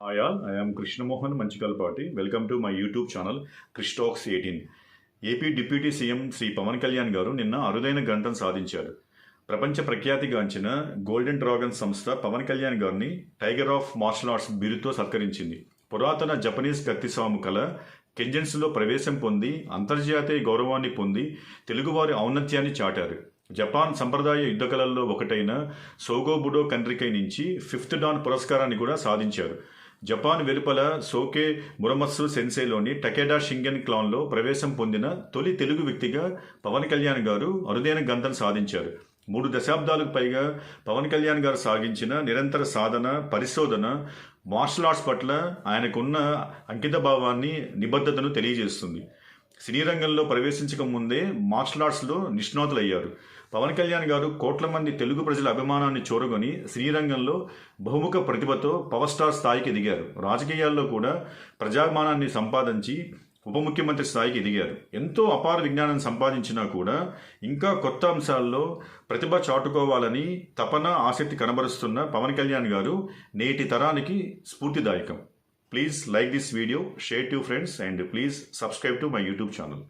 Hi all I'm Krishnamohan Manchikalpati welcome to my YouTube channel క్రిస్టాక్స్ eighteen AP deputy CM Shri Pawan Kalyan గారు నిన్న అరుదైన గంటను సాధించారు ప్రపంచ ప్రఖ్యాతిగాంచిన గోల్డెన్ డ్రాగన్ సంస్థ పవన్ కళ్యాణ్ గారిని టైగర్ ఆఫ్ మార్షల్ ఆర్ట్స్ బిరుతో సత్కరించింది పురాతన జపనీస్ కత్తిస్వాము కళ కెంజన్స్లో ప్రవేశం పొంది అంతర్జాతీయ గౌరవాన్ని పొంది తెలుగువారి ఔన్నత్యాన్ని చాటారు. జపాన్ సంప్రదాయ యుద్ధ కళల్లో ఒకటైన సోగోబుడో కండ్రికై నుంచి ఫిఫ్త్ డాన్ పురస్కారాన్ని కూడా సాధించారు జపాన్ వెలుపల సోకే మురమత్సు సెన్సేలోని టకేడా షింగెన్ క్లాన్లో ప్రవేశం పొందిన తొలి తెలుగు వ్యక్తిగా పవన్ కళ్యాణ్ గారు అరుదైన గంధం సాధించారు. మూడు దశాబ్దాలకు పైగా పవన్ కళ్యాణ్ గారు సాగించిన నిరంతర సాధన పరిశోధన మార్షల్ ఆర్ట్స్ పట్ల ఆయనకున్న అంకిత భావాన్ని నిబద్ధతను తెలియజేస్తుంది. సినీ రంగంలో ప్రవేశించక ముందే మార్షల్ ఆర్ట్స్లో నిష్ణాతులయ్యారు. పవన్ కళ్యాణ్ గారు కోట్ల మంది తెలుగు ప్రజల అభిమానాన్ని చూరగొని సినీ రంగంలో బహుముఖ ప్రతిభతో పవర్ స్టార్ స్థాయికి ఎదిగారు రాజకీయాల్లో కూడా ప్రజాభిమానాన్ని సంపాదించి ఉప ముఖ్యమంత్రి స్థాయికి ఎదిగారు ఎంతో అపార విజ్ఞానం సంపాదించినా కూడా ఇంకా కొత్త అంశాల్లో ప్రతిభ చాటుకోవాలని తపన ఆసక్తి కనబరుస్తున్న పవన్ కళ్యాణ్ గారు నేటి తరానికి స్ఫూర్తిదాయకం. Please like this video, share to your friends and please subscribe to my YouTube channel.